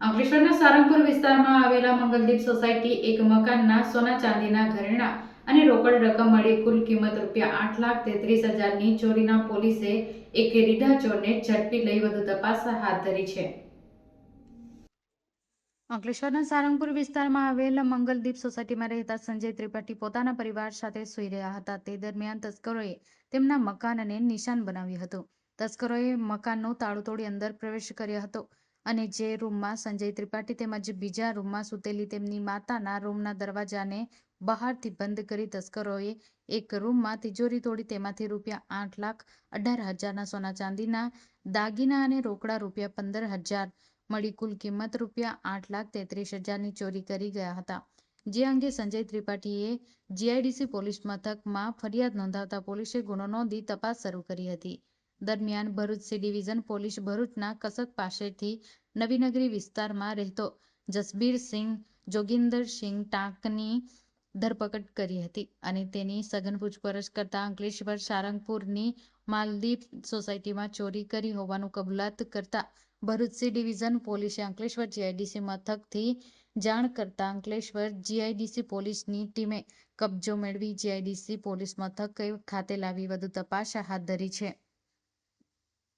અંકલેશ્વરના સારંગપુર વિસ્તારમાં આવેલા મંગલદીપ સોસાયટી એક મકાનના સોના ચાંદીના ઘરેણા અને રોકડ રકમ મળી કુલ કિંમત રૂપિયા આઠ લાખ તેત્રીસ હજારની ચોરીના પોલીસે એક રીઢા ચોરને ઝડપી લઈ વધુ તપાસ હાથ ધરી છે. અંકલેશ્વરના સારંગપુર વિસ્તારમાં આવેલ મંગલદીપ સોસાયટીમાં રહેતા સંજય ત્રિપાઠી પોતાના પરિવાર સાથે સૂઈ રહ્યા હતા. તે દરમિયાન તસ્કરોએ તેમના મકાનને નિશાન બનાવ્યું હતું. તસ્કરોએ મકાનનું તાળું તોડી અંદર પ્રવેશ કર્યો હતો. અને જે રૂમમાં સંજય ત્રિપાઠી તેમજ બીજા રૂમમાં સૂતેલી તેમની માતાના રૂમના દરવાજાને બહારથી બંધ કરી તસ્કરોએ એક રૂમમાં તિજોરી તોડી તેમાંથી રૂપિયા આઠ લાખ અઢાર હજારના સોના ચાંદીના દાગીના અને રોકડા રૂપિયા પંદર હજાર મળી કુલ કિંમત રૂપિયા આઠ લાખ તેત્રીસ હજારની ચોરી કરી ગયા હતા. જે અંગે સંજય ત્રિપાઠીએ જીઆઈડીસી પોલીસ મથકમાં ફરિયાદ નોંધાવતા પોલીસે ગુનો નોંધી તપાસ શરૂ કરી હતી. દરમિયાન ભરૂચ સી ડિવિઝન પોલીસ ભરૂચના કસક પાસેથી નવીનગરી વિસ્તારમાં રહેતો જસબીરસિંહ જોગિંદરસિંહ ટાંકની ધરપકડ કરી હતી અને તેની સઘન પૂછપરછ કરતા અંકલેશ્વર સારંગપુરની માલદીપ સોસાયટીમાં ચોરી કરી હોવાનું કબૂલાત કરતા ભરૂચ ડિવિઝન પોલીસે અંકલેશ્વર જીઆઈડીસી મથકથી જાણ કરતા અંકલેશ્વર જીઆઈડીસી પોલીસની ટીમે કબજો મેળવી જીઆઈડીસી પોલીસ મથક ખાતે લાવી વધુ તપાસ હાથ ધરી છે.